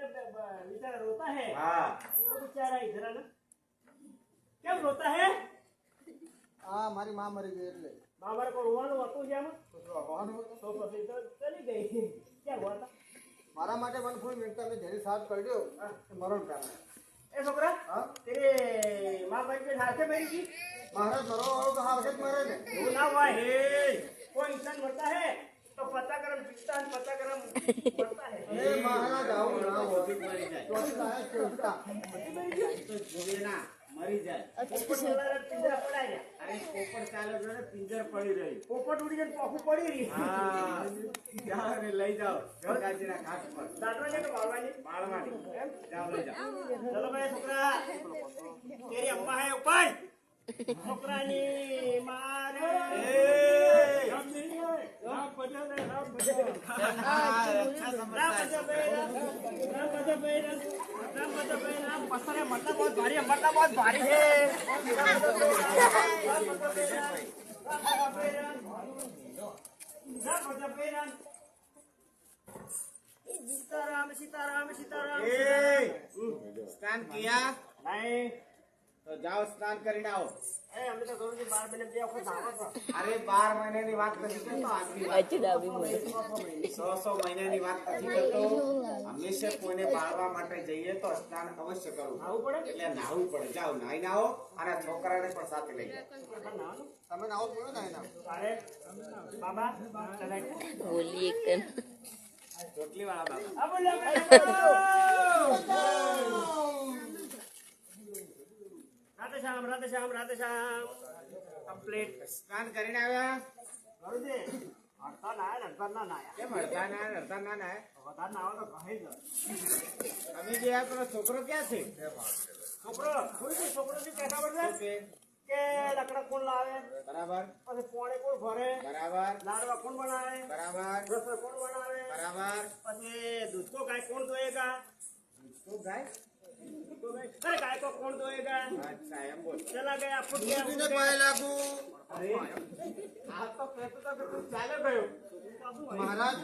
जब बेचारा रोता है तो बेचारा इधर आना કેમ રોતા હે આ મારી માં મરી ગઈ એટલે માં મારે કોઈ રોવાનું હતું જેમ રોવાનું તો પછી તો ચલી ગઈ ક્યાં રોતા મારા માટે વન ફૂલ મિનિટ તમે જેની સાફ કરજો મરણ પ્યાર એ છોકરા હા તેરે માં ભાઈ કે સાથે મેરી ગઈ મારા ઘરો વાળો તો હાથે જ મરે ને એવું ના હોય હે કોઈ ઇન્સાન મરતા હે તો પતા ગરમ ચિત્તા પતા ગરમ મરી જાય પોપટ પડાય અરે પોપટ ચાલે છે પિંજર પડી રહી. પોપટ ઉડી જાય પોખું પડી રહી. હા જાઓ ને લઈ જાઓ. ગંગાજીના ઘાટ પર. દાંતવા કે વાળવાની. બાળવાની જાઓ લઈ જાઓ. ચલો ભાઈ છોકરા. તેરી અમ્મા હે ઉપર છોકરાની મારે નહીં હોય. રામ ભજન રે, રામ ભજન. રામ ભજન ભાઈ, રામ. રામ ભજન ભાઈ, રામ. રામ ભજન ભાઈ, રામ. પથ્થર है, मरना बहुत भारी है, मरना बहुत भारी है। राम भजन भाई, राम. राम भजन भाई, राम. राम भजन भाई, राम. राम भजन भाई, राम. सीताराम सीताराम सीताराम એ સ્નાન કિયા નહીં તો જાઓ સ્નાન કરીને આવો. એ અમે તો ગુરુજી બાર મહિને બે વખત અરે બાર મહિનાની વાત નથી કરતો સો સો મહિનાની વાત નથી કરતો. હંમેશા કોઈને બાળવા માટે જઈએ તો સ્નાન અવશ્ય કરવું. એટલે નાહવું પડે. જાઓ નાહી આવો અને છોકરાને પણ સાથે લઈ જાઓ. તમે નાહો પડો ને નાહો. તારે બાબા એક ચોટલી વાળા બાબા. રાધે શ્યામ રાધે કમ્પ્લીટ સ્નાન કરીને આવ્યા? કરું હડતા ના ના ના કેમ ના હડતા ના ના વધારે ના આવે તો કહે જ. છોકરો ક્યાં છે? છોકરો કોઈ છે છોકરો? છે? કે લકડા કોણ લાવે? બરાબર. પછી પોણે કોણ ભરે? બરાબર. લાડવા કોણ બનાવે? બરાબર. રસોઈ કોણ બનાવે? બરાબર. પછી દૂધ તો ગાય કોણ ધોયેગા દૂધ ગાય? अरे गाय को कौन दोएगा અચ્છા એમ બોલ चला गया फुट गया ગુરુજીને फुट પાય गया લાગુ અરે આ તો કહેતો તો કે તું ચાલે ગયો મહારાજ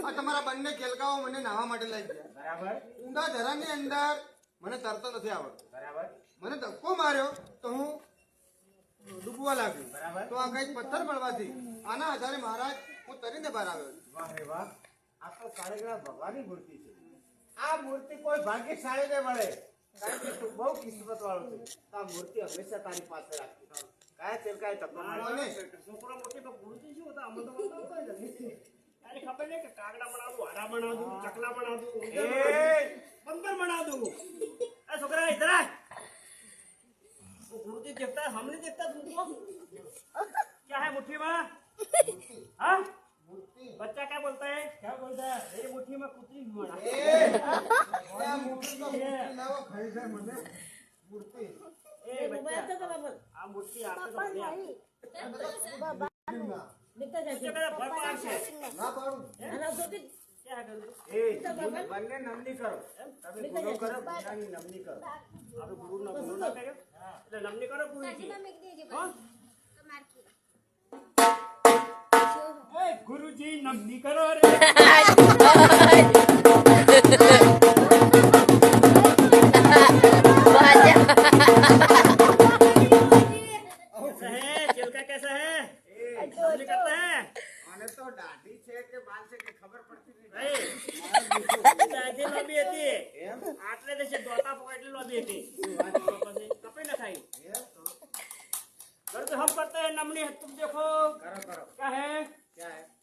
આ તમારા બંને કેલકાઓ મને નાહવા માટે લઈ ગયા બરાબર ઊંડા ધરાની અંદર મને તરતો નથી આવડતું બરાબર મને ધક્કો માર્યો તો હું ડૂબવા લાગ્યું બરાબર. તો આ કઈ પથ્થર મળવાથી આના આધારે મહારાજ હું તરીને બહાર આવ્યો વાહ રે વાહ આ તો સાળીગડા ભગવાનની મૂર્તિ છે આ મૂર્તિ કોઈ ભાગ્યશાળીને મળે કારણ કે તું બહુ કિસ્મત વાળો છે તો આ મૂર્તિ હંમેશા તારી પાસે રાખી કાય તેલ કાય તકો કોને? છોકરો મોટી તો ગુરુજી શું હતા અમે તો બોલતા હતા જ નથી. તારે ખબર નહીં કે કાગડા બના દઉં હારા બના દઉં ચકલા બના દઉં ઊંધા બના દઉં, એ बंदर बना दूं ए छोकरा इधर आ वो गुरुजी देखता है हम नहीं देखता तुमको क्या है मुट्ठी में हाँ बच्चा क्या बोलता है क्या बोलता है मेरी मुट्ठी में कुतरी मरा આ બંને નમની કરો તમે ગુરુ કરો ગુરુની નમની કરો આપણે ગુરુ ના ગુરુ નમની કરો ગુરુજી નમની કરો રે. हम करते हैं नमनी तुम देखो करो करो क्या है क्या है